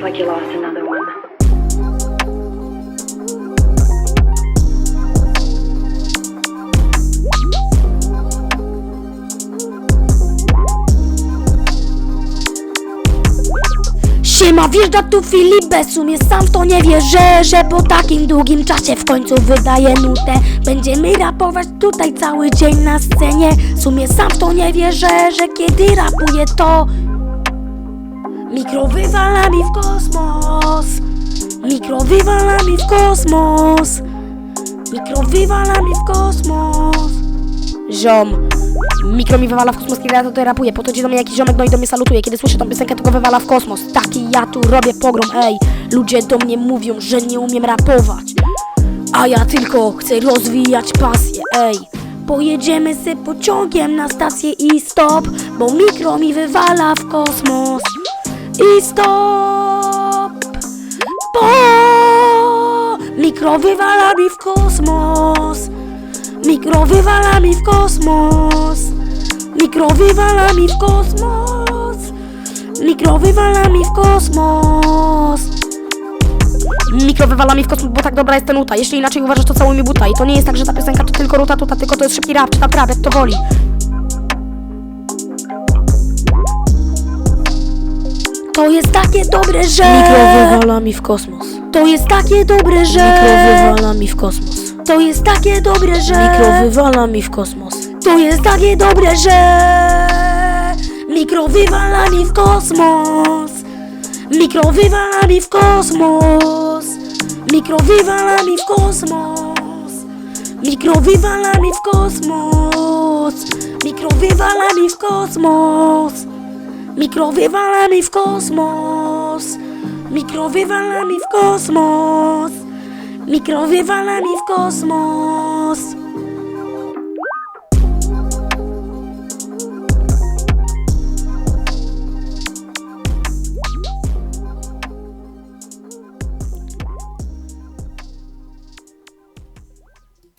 like you. Siema, wjeżdża tu Filip bez sumie sam w to nie wierzę, że po takim długim czasie w końcu wydaje nutę Będziemy rapować tutaj cały dzień na scenie W sumie sam w to nie wierzę, że kiedy rapuję to Mikro wywala mi w kosmos. Mikro wywala mi w kosmos. Mikro wywala mi w kosmos. Ziom. Mikro mi wywala w kosmos, kiedy ja tutaj rapuję. Podchodzi do mnie jakiś ziomek, no i do mnie salutuje. Kiedy słyszę tą piosenkę, to go wywala w kosmos. Taki ja tu robię pogrom, ej. Ludzie do mnie mówią, że nie umiem rapować. A ja tylko chcę rozwijać pasję, ej. Pojedziemy se pociągiem na stację i stop Bo mikro mi wywala w kosmos I stop. Bo mikro wywala mi w kosmos. Mikro wywala mi w kosmos. Mikro wywala mi w kosmos. Mikro wywala mi w kosmos. Mikro wywala mi w kosmos, bo tak dobra jest ten nuta. Jeśli inaczej uważasz, to cały mi buta. I to nie jest tak, że ta piosenka to tylko ruta tuta Tylko to jest szybki rap, czy tam rap, jak to woli To jest takie dobre, że Mikro wywala mi w kosmos. To jest takie dobre, że Mikro wywala mi w kosmos. To jest takie dobre, że Mikro wywala mi w kosmos. To jest takie dobre, że Mikro wywala mi w kosmos Mikro wywala mi w kosmos Mikro wywala mi w kosmos Mikro wywala mi w kosmos Mikro wywala mi w kosmos Mikro wywala mi w kosmos. Mikro wywala mi w kosmos. Mikro wywala mi w kosmos